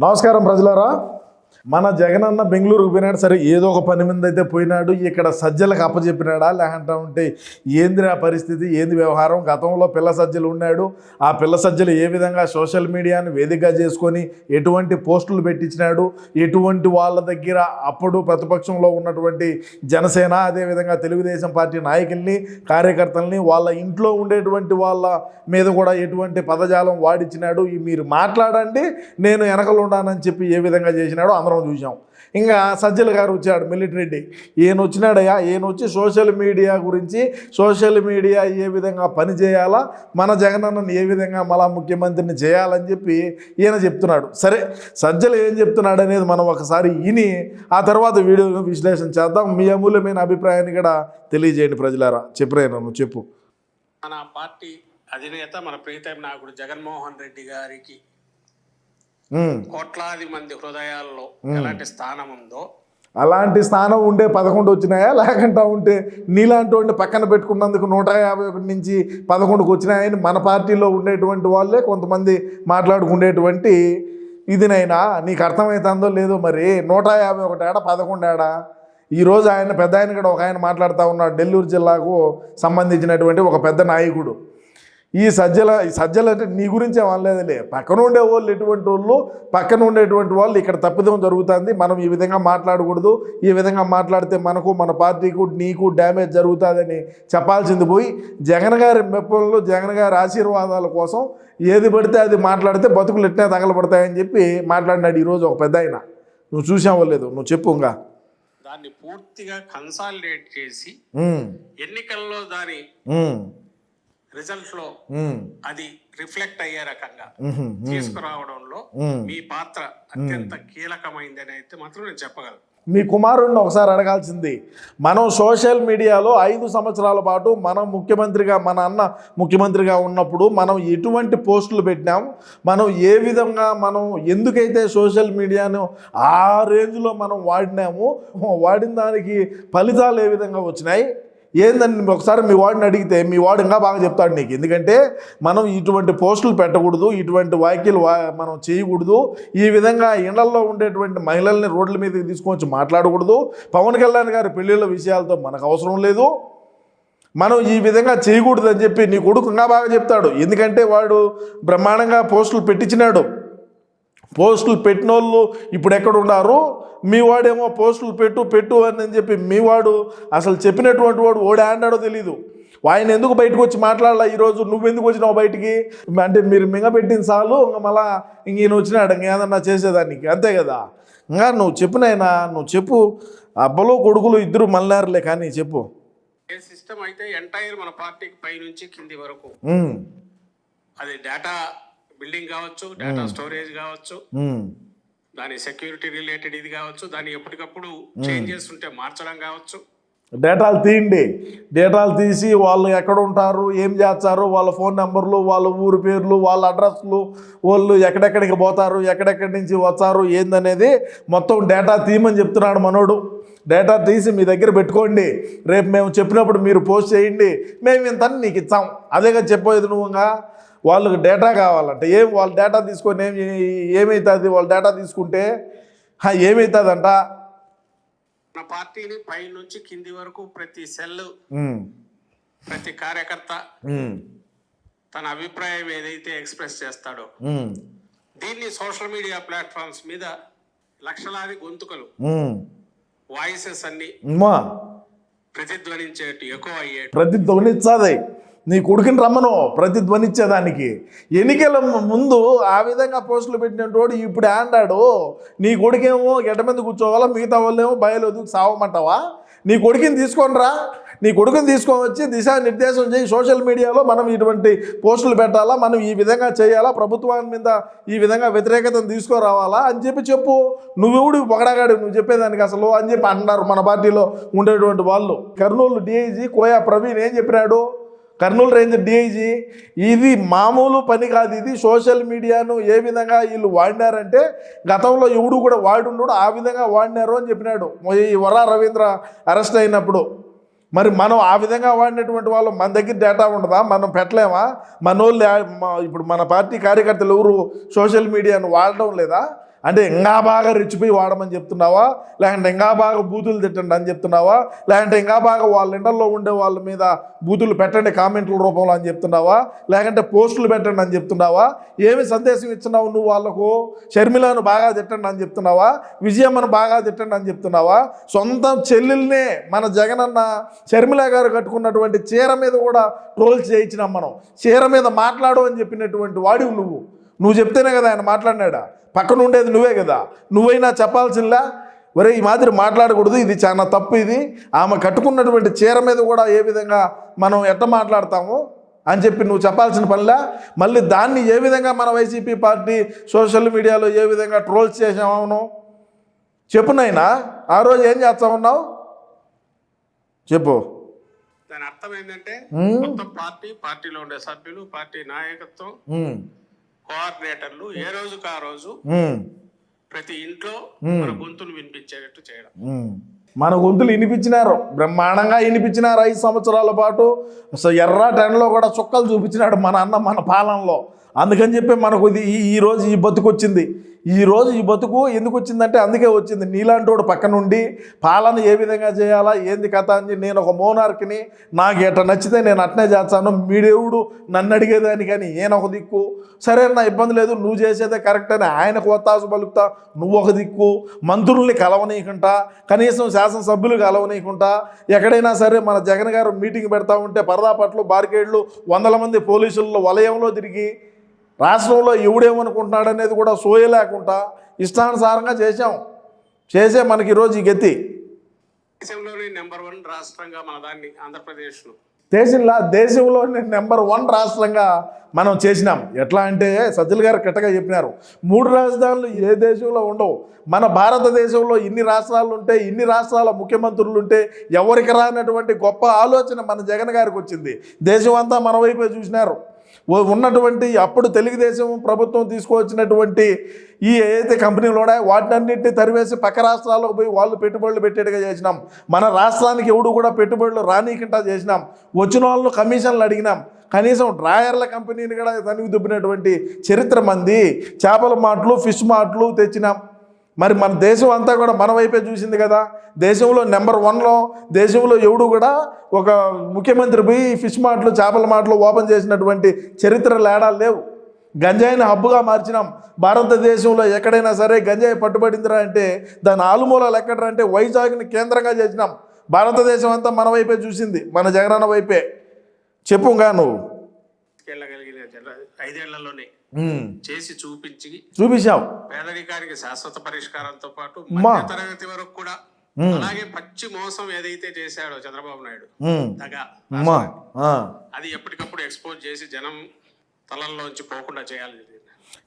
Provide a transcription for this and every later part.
నమస్కారం ప్రజలారా. మన జగనన్న బెంగళూరుకు పోయినాడు సరే ఏదో ఒక పని మీద అయితే పోయినాడు ఇక్కడ సజ్జలకు అప్పచెప్పినాడా లేకుంటా ఉంటే ఏంది ఆ పరిస్థితి ఏంది వ్యవహారం గతంలో పిల్ల సజ్జలు ఉన్నాడు ఆ పిల్ల సజ్జలు ఏ విధంగా సోషల్ మీడియాను వేదికగా చేసుకొని ఎటువంటి పోస్టులు పెట్టించినాడు ఎటువంటి వాళ్ళ దగ్గర అప్పుడు ప్రతిపక్షంలో ఉన్నటువంటి జనసేన అదేవిధంగా తెలుగుదేశం పార్టీ నాయకుల్ని కార్యకర్తల్ని వాళ్ళ ఇంట్లో ఉండేటువంటి వాళ్ళ మీద కూడా ఎటువంటి పదజాలం వాడిచ్చినాడు మీరు మాట్లాడండి నేను వెనకలు ఉన్నానని చెప్పి ఏ విధంగా చేసినాడో అందరం చూసాం ఇంకా సజ్జల గారు వచ్చాడు మిలిటరెడ్డి ఈయన వచ్చినాడయ్యా ఈయన వచ్చి సోషల్ మీడియా గురించి సోషల్ మీడియా ఏ విధంగా పని చేయాలా మన జగనన్నను ఏ విధంగా మళ్ళా ముఖ్యమంత్రిని చేయాలని చెప్పి ఈయన చెప్తున్నాడు. సరే సజ్జలు ఏం చెప్తున్నాడు అనేది మనం ఒకసారి విని ఆ తర్వాత వీడియోను విశ్లేషణ చేద్దాం. మీ అమూల్యమైన అభిప్రాయాన్ని కూడా తెలియజేయండి ప్రజలారా. చెప్పురైనా నువ్వు చెప్పు. మన పార్టీ అధినేత మన ప్రీతం నాయకుడు జగన్మోహన్ రెడ్డి గారికి కోట్లాది మంది హృదయాల్లో ఎలాంటి స్థానం ఉందో అలాంటి స్థానం ఉండే పదకొండు వచ్చినాయా? లేకుండా ఉంటే నీలాంటి వాడిని పక్కన పెట్టుకున్నందుకు నూట యాభై ఒకటి నుంచి పదకొండుకు వచ్చినాయని మన పార్టీలో ఉండేటువంటి వాళ్ళే కొంతమంది మాట్లాడుకునేటువంటి ఇదినైనా. నీకు అర్థమవుతుందో లేదో మరి నూట యాభై ఒకటి ఏడా పదకొండు ఏడా? ఈరోజు ఆయన పెద్ద ఆయన కూడా ఒక ఆయన మాట్లాడుతూ ఉన్నాడు. నెల్లూరు జిల్లాకు సంబంధించినటువంటి ఒక పెద్ద నాయకుడు. ఈ సజ్జల ఈ సజ్జలు అంటే నీ గురించి అనలేదులే పక్కన ఉండే వాళ్ళు ఎటువంటి వాళ్ళు పక్కన ఉండేటువంటి వాళ్ళు ఇక్కడ తప్పిదం జరుగుతుంది. మనం ఈ విధంగా మాట్లాడకూడదు. ఈ విధంగా మాట్లాడితే మనకు మన పార్టీకు నీకు డ్యామేజ్ జరుగుతుందని చెప్పాల్సింది పోయి జగన్ గారి మెప్పంలో జగన్ గారి ఆశీర్వాదాల కోసం ఏది పడితే అది మాట్లాడితే బతుకులు ఎట్నే తగలబడతాయని చెప్పి మాట్లాడినాడు ఈరోజు ఒక పెద్ద ఆయన. నువ్వు చూసావో లేదు? నువ్వు చెప్పు ఇంకా. దాన్ని పూర్తిగా కన్సాలిడేట్ చేసి ఎన్నికల్లో దాని రిజల్ట్లో అది రిఫ్లెక్ట్ అయ్యే రకంగా తీసుకురావడంలో. మీ పాత్ర అత్యంత కీలకమైందని అయితే మాత్రం నేను చెప్పగలను. మీ కుమారుడిని ఒకసారి అడగాల్సింది. మనం సోషల్ మీడియాలో ఐదు సంవత్సరాల పాటు మనం ముఖ్యమంత్రిగా మన అన్న ముఖ్యమంత్రిగా ఉన్నప్పుడు మనం ఎటువంటి పోస్టులు పెట్టినాం? మనం ఏ విధంగా మనం ఎందుకైతే సోషల్ మీడియాను ఆ రేంజ్లో మనం వాడినాము వాడిన దానికి ఫలితాలు ఏ విధంగా వచ్చినాయి? ఏందని ఒకసారి మీ వాడిని అడిగితే మీ వాడు ఇంకా బాగా చెప్తాడు నీకు. ఎందుకంటే మనం ఇటువంటి పోస్టులు పెట్టకూడదు ఇటువంటి వ్యాఖ్యలు మనం చేయకూడదు. ఈ విధంగా ఇళ్ళలో ఉండేటువంటి మహిళల్ని రోడ్ల మీదకి తీసుకొచ్చి మాట్లాడకూడదు. పవన్ కళ్యాణ్ గారి పెళ్ళిళ్ళ విషయాలతో మనకు అవసరం లేదు. మనం ఈ విధంగా చేయకూడదు అని చెప్పి నీ కొడుకు ఇంకా బాగా చెప్తాడు. ఎందుకంటే వాడు బ్రహ్మాండంగా పోస్టులు పెట్టించినాడు. పోస్టులు పెట్టిన వాళ్ళు ఇప్పుడు ఎక్కడ ఉన్నారు మీ వాడేమో పోస్టులు పెట్టు పెట్టు అని చెప్పి మీ వాడు అసలు చెప్పినటువంటి వాడు ఓడి ఆడాడో తెలీదు. ఆయన ఎందుకు బయటకు వచ్చి మాట్లాడాల ఈరోజు? నువ్వు ఎందుకు వచ్చినావు బయటికి? అంటే మీరు మింగపెట్టిన చాలు ఇంకా మళ్ళా ఇంక ఈయన వచ్చినాడు ఇంకేదన్నా చేసేదానికి. అంతే కదా? ఇంకా నువ్వు చెప్పు నాయనా నువ్వు చెప్పు. అబ్బలు కొడుకులు ఇద్దరు మళ్ళారులే కానీ చెప్పు. ఏ సిస్టమ్ అయితే ఎంటైర్ మన పార్టీకి పై నుంచి కింది వరకు. అది డేటా బిల్డింగ్ కావచ్చు డేటా స్టోరేజ్ కావచ్చు దాని సెక్యూరిటీ రిలేటెడ్ ఇది కావచ్చు దాన్ని ఎప్పటికప్పుడు చేంజెస్ ఉంటే మార్చడం కావచ్చు. డేటాలు తీయండి. డేటాలు తీసి వాళ్ళు ఎక్కడ ఉంటారు ఏం చేస్తారు వాళ్ళ ఫోన్ నెంబర్లు వాళ్ళ ఊరు పేర్లు వాళ్ళ అడ్రస్లు వాళ్ళు ఎక్కడెక్కడికి పోతారు ఎక్కడెక్కడి నుంచి వచ్చారు ఏందనేది మొత్తం డేటా తీయమని చెప్తున్నాడు మనోడు. డేటా తీసి మీ దగ్గర పెట్టుకోండి. రేపు మేము చెప్పినప్పుడు మీరు పోస్ట్ చేయండి. మేము ఇంత నీకు ఇచ్చాం. అదేగా చెప్పేది నువ్వుగా? వాళ్ళకి డేటా కావాలంట. ఏం వాళ్ళ డేటా తీసుకొని ఏం ఏమవుతుంది వాళ్ళ డేటా తీసుకుంటే ఏమవుతుందంట మన పార్టీని పై నుంచి కింది వరకు ప్రతి సెల్ ప్రతి కార్యకర్త తన అభిప్రాయం ఏదైతే ఎక్స్ప్రెస్ చేస్తాడో. దీన్ని సోషల్ మీడియా ప్లాట్ఫామ్స్ మీద లక్షలాది గొంతుకలు. వాయిసెస్ అన్ని అమ్మా! ప్రతిధ్వనించేట్టు ఎక్కువ అయ్యేట్టు ప్రతిధ్వనిచ్చాది నీ కొడుకుని రమ్మను ప్రతిధ్వనిచ్చేదానికి ఎన్నికల ముందు ఆ విధంగా పోస్టులు పెట్టినటువంటి ఇప్పుడు అంటాడు నీ కొడుకేమో గెట మీద కూర్చోవాలా మిగతా వాళ్ళేమో బయలు వదుకు సావమంటావా? నీ కొడుకుని తీసుకొనిరా నీ కొడుకుని తీసుకొని వచ్చి దిశానిర్దేశం చేయి. సోషల్ మీడియాలో మనం ఇటువంటి పోస్టులు పెట్టాలా మనం ఈ విధంగా చేయాలా ప్రభుత్వాన్ని మీద ఈ విధంగా వ్యతిరేకతను తీసుకురావాలా అని చెప్పి చెప్పు. నువ్వెవుడు? పొగడగాడు. నువ్వు చెప్పేదానికి అసలు అని చెప్పి అంటున్నారు మన పార్టీలో ఉండేటువంటి వాళ్ళు. కర్నూలు డిఐజీ కోయా ప్రవీణ్ ఏం చెప్పినాడు? Kurnool range DIG. ఇది మామూలు పని కాదు ఇది. సోషల్ మీడియాను ఏ విధంగా వీళ్ళు వాడినారంటే గతంలో ఎవడు కూడా వాడుండడు ఆ విధంగా వాడినారు అని చెప్పినాడు. ఈ వరా రవీంద్ర అరెస్ట్ అయినప్పుడు. మరి మనం ఆ విధంగా వాడినటువంటి వాళ్ళు మన దగ్గర డేటా ఉండదా? మనం పెట్టలేమా? మన వాళ్ళు ఇప్పుడు మన పార్టీ కార్యకర్తలు ఎవరు సోషల్ మీడియాను వాడడం లేదా? అంటే ఇంకా బాగా రెచ్చిపోయి వాడమని చెప్తున్నావా? లేదంటే ఇంకా బాగా బూతులు తిట్టండి అని చెప్తున్నావా? లేదంటే ఇంకా బాగా వాళ్ళ ఇండల్లో ఉండే వాళ్ళ మీద బూతులు పెట్టండి కామెంట్ల రూపంలో అని చెప్తున్నావా? లేకుంటే పోస్టులు పెట్టండి అని చెప్తున్నావా? ఏమి సందేశం ఇచ్చినావు నువ్వు వాళ్ళకు? షర్మిలను బాగా తిట్టండి అని చెప్తున్నావా? విజయమ్మను బాగా తిట్టండి అని చెప్తున్నావా? సొంత చెల్లెల్నే మన జగనన్న షర్మిల గారు కట్టుకున్నటువంటి చీర మీద కూడా ట్రోల్ చేయించినాం మనం. చీర మీద మాట్లాడు అని చెప్పినటువంటి వాడివి నువ్వు. నువ్వు చెప్తేనే కదా ఆయన మాట్లాడినాడా? పక్కన ఉండేది నువ్వే కదా. నువ్వైనా చెప్పాల్సిందా? ఒరే ఈ మాదిరి మాట్లాడకూడదు ఇది చాలా తప్పు ఇది. ఆమె కట్టుకున్నటువంటి చీర మీద కూడా ఏ విధంగా మనం ఎట్ట మాట్లాడతాము అని చెప్పి నువ్వు చెప్పాల్సిన పనిలా? మళ్ళీ దాన్ని ఏ విధంగా మన వైసీపీ పార్టీ సోషల్ మీడియాలో ఏ విధంగా ట్రోల్స్ చేసామవును చెప్పు నాయనా ఆ రోజు ఏం చేస్తా ఉన్నావు? చెప్పు. దాని అర్థం ఏంటంటే పార్టీ పార్టీలో ఉండే సభ్యులు పార్టీ నాయకత్వం కోఆర్డినేటర్లు ఏ రోజుకు ఆ రోజు? ప్రతి ఇంట్లో మన గొంతులు వినిపించేటట్టు చేయడం. మన గొంతులు వినిపించినారు. బ్రహ్మాండంగా వినిపించినారు ఐదు సంవత్సరాల పాటు. ఎర్ర టెన్లో కూడా చుక్కలు చూపించినాడు మన అన్న మన పాలనలో. అందుకని చెప్పి మనకు ఇది ఈ ఈ రోజు ఈ బతుకు ఈరోజు ఈ బతుకు ఎందుకు వచ్చిందంటే అందుకే వచ్చింది. నీలాంటోడు పక్క నుండి పాలన ఏ విధంగా చేయాలా ఏంది కథ అని నేను ఒక మోనార్కిని నాకు ఎట్ట నచ్చితే నేను అట్నే చేస్తాను మీడేవుడు నన్ను అడిగేదాని కానీ ఏనొక ఒక దిక్కు. సరే నా ఇబ్బంది లేదు నువ్వు చేసేదే కరెక్ట్ అని ఆయనకు ఒత్తాసు పలుకుతా నువ్వు ఒక దిక్కు. మంత్రుల్ని కలవనీయకుండా కనీసం శాసనసభ్యులు కలవనీయకుండా ఎక్కడైనా సరే మన జగన్ గారు మీటింగ్ పెడతా ఉంటే పరదాపట్లు బార్కేడ్లు వందల మంది పోలీసుల్లో వలయంలో తిరిగి రాష్ట్రంలో ఎవడేమనుకుంటున్నాడు అనేది కూడా సోయ లేకుండా ఇష్టానుసారంగా చేశాం. చేసే మనకి ఈరోజు ఈ గతి. దేశంలోని నెంబర్ వన్ రాష్ట్రంగా మన దాన్ని ఆంధ్రప్రదేశ్ను. దేశంలో దేశంలోని నెంబర్ వన్ రాష్ట్రంగా మనం చేసినాం. ఎట్లా అంటే సజ్జల్ గారు కరెక్ట్గా చెప్పినారు. మూడు రాజధానులు ఏ దేశంలో ఉండవు. మన భారతదేశంలో ఇన్ని రాష్ట్రాలు ఉంటే ఇన్ని రాష్ట్రాల ముఖ్యమంత్రులు ఉంటే ఎవరికి రానటువంటి గొప్ప ఆలోచన మన జగన్ గారికి వచ్చింది. దేశం అంతా మన వైపే చూసినారు. ఉన్నటువంటి అప్పుడు తెలుగుదేశం ప్రభుత్వం తీసుకువచ్చినటువంటి ఈ ఏదైతే కంపెనీలు ఉన్నాయో వాటినన్నింటినీ తరివేసి పక్క రాష్ట్రాలకు పోయి వాళ్ళు పెట్టుబడులు పెట్టేట్టుగా చేసినాం. మన రాష్ట్రానికి ఎవడు కూడా పెట్టుబడులు రానీకుండా చేసినాం. వచ్చిన వాళ్ళను కమిషన్లు అడిగినాం. కనీసం డ్రాయర్ల కంపెనీని కూడా తనివి దుబ్బినటువంటి చరిత్ర మంది చేపల మాటలు ఫిష్ మాటలు తెచ్చినాం. మరి మన దేశం అంతా కూడా మన వైపే చూసింది కదా. దేశంలో నెంబర్ వన్లో దేశంలో ఎవడు కూడా ఒక ముఖ్యమంత్రి పోయి ఫిష్ మార్ట్లు చేపల మార్ట్లు ఓపెన్ చేసినటువంటి చరిత్ర లేడాలు లేవు. గంజాయిని హబ్బుగా మార్చినాం. భారతదేశంలో ఎక్కడైనా సరే గంజాయి పట్టుబడిందిరా అంటే దాని ఆలుమూలాలు ఎక్కడరా అంటే వైజాగ్ని కేంద్రంగా చేసినాం. భారతదేశం అంతా మన వైపే చూసింది మన జగనన్న వైపే. చెప్పుగా నువ్వు. ఐదేళ్ళలోనే చేసి చూపించి చూపించావు. పేదరికానికి శాశ్వత పరిష్కారంతో పాటు తరగతి వరకు కూడా అలాగే పచ్చి మోసం ఏదైతే చేశాడో చంద్రబాబు నాయుడు దగా. అది ఎప్పటికప్పుడు ఎక్స్పోజ్ చేసి జనం తలల్లోంచి పోకుండా చేయాలి.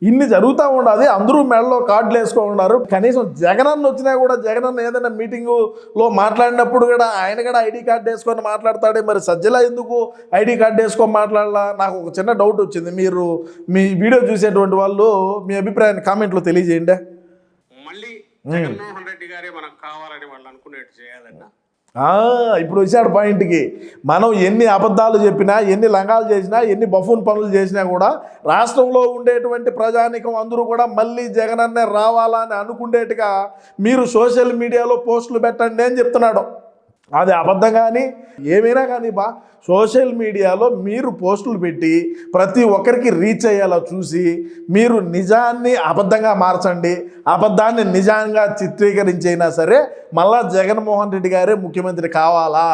ఇన్ని జరుగుతూ ఉండదు అందరూ మెడలో కార్డులు వేసుకో ఉన్నారు. కనీసం జగనన్న వచ్చినా కూడా జగనన్న ఏదైనా మీటింగులో మాట్లాడినప్పుడు కూడా ఆయన కూడా ఐడి కార్డు వేసుకొని మాట్లాడతాడే. మరి సజ్జల ఎందుకు ఐడి కార్డు వేసుకొని మాట్లాడాలా? నాకు ఒక చిన్న డౌట్ వచ్చింది. మీరు మీ వీడియో చూసేటువంటి వాళ్ళు మీ అభిప్రాయాన్ని కామెంట్లో తెలియజేయండి. మళ్ళీ జగన్మోహన్ రెడ్డి గారే మనకు కావాలని వాళ్ళు అనుకునేట్టు చేయాలన్నా ఇప్పుడు వచ్చాడు పాయింట్కి. మనం ఎన్ని అబద్ధాలు చెప్పినా ఎన్ని లంగాలు చేసినా ఎన్ని బఫూన్ పనులు చేసినా కూడా రాష్ట్రంలో ఉండేటువంటి ప్రజానికం అందరూ కూడా మళ్ళీ జగనన్నే రావాలా అని అనుకునేట్టుగా మీరు సోషల్ మీడియాలో పోస్టులు పెట్టండి అని చెప్తున్నాడు. అది అబద్ధం కానీ ఏమైనా కానీ బా సోషల్ మీడియాలో మీరు పోస్టులు పెట్టి ప్రతి ఒక్కరికి రీచ్ అయ్యేలా చూసి మీరు నిజాన్ని అబద్ధంగా మార్చండి అబద్ధాన్ని నిజంగా చిత్రీకరించైనా సరే మళ్ళా జగన్మోహన్ రెడ్డి గారే ముఖ్యమంత్రి కావాలా?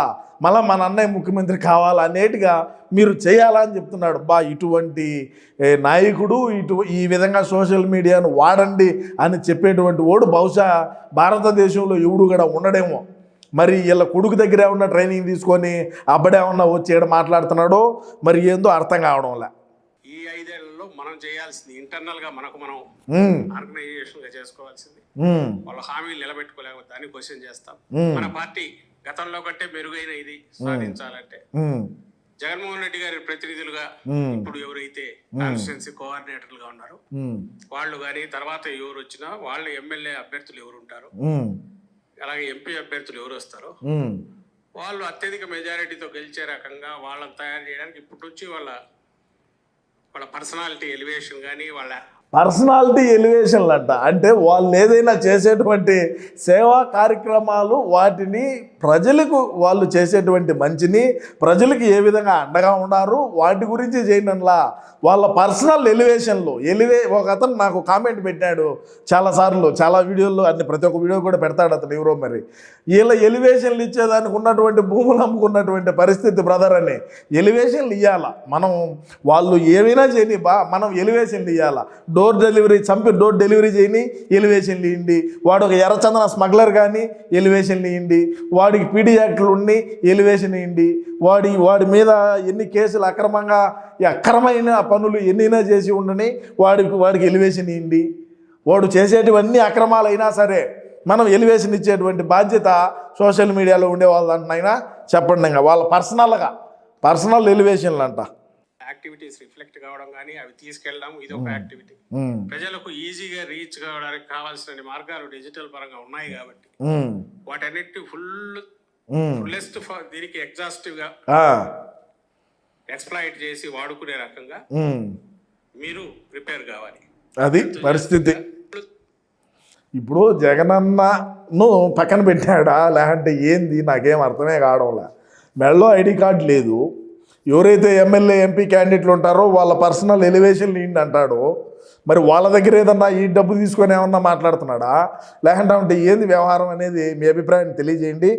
మళ్ళీ మన అన్నయ్య ముఖ్యమంత్రి కావాలా అనేటిగా మీరు చేయాలని చెప్తున్నాడు. బా ఇటువంటి నాయకుడు ఇటు ఈ విధంగా సోషల్ మీడియాను వాడండి అని చెప్పేటువంటి ఓడు బహుశా భారతదేశంలో ఎవడు కూడా ఉండడేమో. మరి వీళ్ళ కొడుకు దగ్గర ఏమన్నా ట్రైనింగ్ తీసుకొని అబ్బడేమన్నా వచ్చి ఈడ మాట్లాడుతున్నాడో మరి ఏందో అర్థం కావడంలే ఈ ఐదేళ్ళలో మనం చేయాల్సింది ఇంటర్నల్గా మనకు మనం ఆర్గనైజేషన్గా చేసుకోవాల్సింది. వాళ్ళ హామీలు నిలబెట్టుకోలేకపోతే దాన్ని క్వశ్చన్ చేస్తాం. మన పార్టీ గతంలో కంటే మెరుగైన ఇది సాధించాలంటే. జగన్మోహన్ రెడ్డి గారి ప్రతినిధులుగా ఇప్పుడు ఎవరైతే కాన్స్టిట్యున్సీ కోఆర్డినేటర్లుగా ఉన్నారో ఉమ్, వాళ్ళు కానీ తర్వాత ఎవరు వచ్చినా వాళ్ళ ఎమ్మెల్యే అభ్యర్థులు ఎవరు ఉంటారో అలాగే ఎంపీ అభ్యర్థులు ఎవరు వస్తారో వాళ్ళు అత్యధిక మెజారిటీతో గెలిచే రకంగా వాళ్ళని తయారు చేయడానికి ఇప్పటి నుంచి వాళ్ళ వాళ్ళ పర్సనాలిటీ ఎలివేషన్ కానీ వాళ్ళ పర్సనాలిటీ ఎలివేషన్లు అంట అంటే వాళ్ళు ఏదైనా చేసేటువంటి సేవా కార్యక్రమాలు వాటిని ప్రజలకు వాళ్ళు చేసేటువంటి మంచిని ప్రజలకు ఏ విధంగా అండగా ఉన్నారు వాటి గురించి చేయడంలా వాళ్ళ పర్సనల్ ఎలివేషన్లు. ఎలివే ఒక అతను నాకు కామెంట్ పెట్టాడు చాలాసార్లు చాలా వీడియోల్లో అన్ని ప్రతి ఒక్క వీడియో కూడా పెడతాడు అతను ఎవరో మరి. వీళ్ళ ఎలివేషన్లు ఇచ్చేదానికి ఉన్నటువంటి భూములు అమ్ముకున్నటువంటి పరిస్థితి బ్రదర్ అని. ఎలివేషన్లు ఇవ్వాల మనం వాళ్ళు ఏమైనా చేయని బా మనం ఎలివేషన్లు ఇవ్వాల డోర్ డెలివరీ చంపి డోర్ డెలివరీ చేయని ఎలివేషన్లు ఇవ్వండి వాడు ఒక ఎర్రచందన స్మగ్లర్ కానీ ఎలివేషన్లు ఇవ్వండి వాడికి పీడీ యాక్ట్లు ఉండి ఎలివేషన్ ఇవ్వండి వాడి వాడి మీద ఎన్ని కేసులు అక్రమంగా అక్రమైన పనులు ఎన్నైనా చేసి ఉండని వాడికి వాడికి ఎలివేషన్ ఇవ్వండి వాడు చేసేటివన్నీ అక్రమాలైనా సరే మనం ఎలివేషన్ ఇచ్చేటువంటి బాధ్యత సోషల్ మీడియాలో ఉండే వాళ్ళంటనైనా చెప్పండి ఇంకా. వాళ్ళ పర్సనల్గా పర్సనల్ ఎలివేషన్లు అంట యాక్టివిటీస్ రిఫ్లెక్ట్ కావడం కానీ అవి తీసుకెళ్ళడం ఇది ఒక యాక్టివిటీ. ప్రజలకు ఈజీగా రీచ్ కావడానికి కావాల్సిన మార్గాలు డిజిటల్ పరంగా ఉన్నాయి కాబట్టి. వాటన్నిటి ఫుల్ ఫుల్లెస్ట్ దీనికి ఎగ్జాస్టివ్గా ఎక్స్ప్లాయిట్ చేసి వాడుకునే రకంగా. మీరు ప్రిపేర్ కావాలి. అది పరిస్థితి. ఇప్పుడు జగనన్నను పక్కన పెట్టాడా? లేదంటే ఏంది? నాకేం అర్థమే కావడంలే. మెడలో ఐడి కార్డు లేదు. ఎవరైతే ఎమ్మెల్యే ఎంపీ క్యాండిడేట్లు ఉంటారో వాళ్ళ పర్సనల్ ఎలివేషన్ ఏంటి అంటాడో మరి వాళ్ళ దగ్గర ఏదన్నా ఈ డబ్బు తీసుకొని ఏమన్నా మాట్లాడుతున్నాడా? లేకుంటే అంటే ఏది వ్యవహారం అనేది మీ అభిప్రాయం తెలియజేయండి.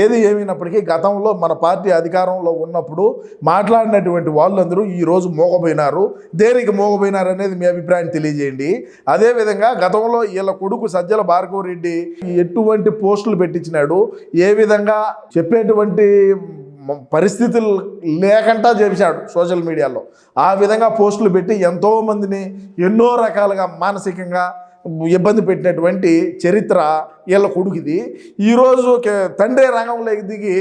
ఏది ఏమైనప్పటికీ గతంలో మన పార్టీ అధికారంలో ఉన్నప్పుడు మాట్లాడినటువంటి వాళ్ళందరూ ఈరోజు మోగపోయినారు దేనికి మోగపోయినారు అనేది మీ అభిప్రాయం తెలియజేయండి. అదేవిధంగా గతంలో వీళ్ళ కొడుకు సజ్జల భార్గవ రెడ్డి ఎటువంటి పోస్టులు పెట్టించినాడు? ఏ విధంగా చెప్పేటువంటి పరిస్థితులు లేకుండా చేశాడు సోషల్ మీడియాలో. ఆ విధంగా పోస్టులు పెట్టి ఎంతోమందిని ఎన్నో రకాలుగా మానసికంగా ఇబ్బంది పెట్టినటువంటి చరిత్ర వీళ్ళ కొడుకుది. ఈరోజు తండ్రి రంగంలోకి దిగి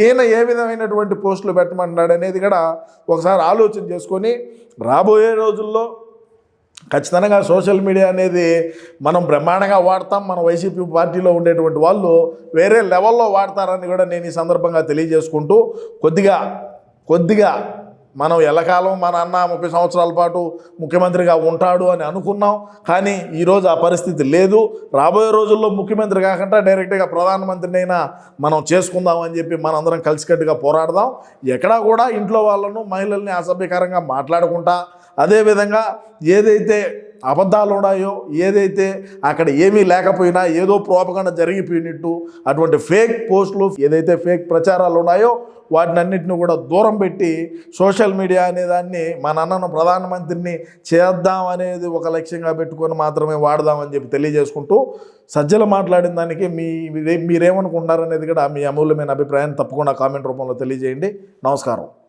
ఈయన ఏ విధమైనటువంటి పోస్టులు పెట్టమంటున్నాడు అనేది కూడా ఒకసారి ఆలోచన చేసుకొని రాబోయే రోజుల్లో ఖచ్చితంగా సోషల్ మీడియా అనేది మనం బ్రహ్మాండంగా వాడతాం మన వైసీపీ పార్టీలో ఉండేటువంటి వాళ్ళు వేరే లెవెల్లో వాడతారని కూడా నేను ఈ సందర్భంగా తెలియజేసుకుంటూ కొద్దిగా కొద్దిగా మనం ఎల్లకాలం మన అన్న ముప్పై సంవత్సరాల పాటు ముఖ్యమంత్రిగా ఉంటాడు అని అనుకున్నాం. కానీ ఈరోజు ఆ పరిస్థితి లేదు. రాబోయే రోజుల్లో ముఖ్యమంత్రి కాకుండా డైరెక్ట్గా ప్రధానమంత్రినైనా మనం చేసుకుందాం అని చెప్పి మనందరం కలిసికట్టుగా పోరాడదాం. ఎక్కడా కూడా ఇంట్లో వాళ్ళను మహిళల్ని అసభ్యకరంగా మాట్లాడుకుంటా అదేవిధంగా ఏదైతే అబద్ధాలు ఉన్నాయో ఏదైతే అక్కడ ఏమీ లేకపోయినా ఏదో ప్రోపగండ జరిగిపోయినట్టు అటువంటి ఫేక్ పోస్టులు ఏదైతే ఫేక్ ప్రచారాలు ఉన్నాయో వాటిని అన్నింటిని కూడా దూరం పెట్టి సోషల్ మీడియా అనే దాన్ని మా నాన్నను ప్రధానమంత్రిని చేద్దాం అనేది ఒక లక్ష్యంగా పెట్టుకొని మాత్రమే వాడదామని చెప్పి తెలియజేసుకుంటూ సజ్జలు మాట్లాడిన దానికి మీ మీరే- మీరేమనుకుంటారనేది కూడా మీ అమూల్యమైన అభిప్రాయాన్ని తప్పకుండా కామెంట్ రూపంలో తెలియజేయండి. నమస్కారం.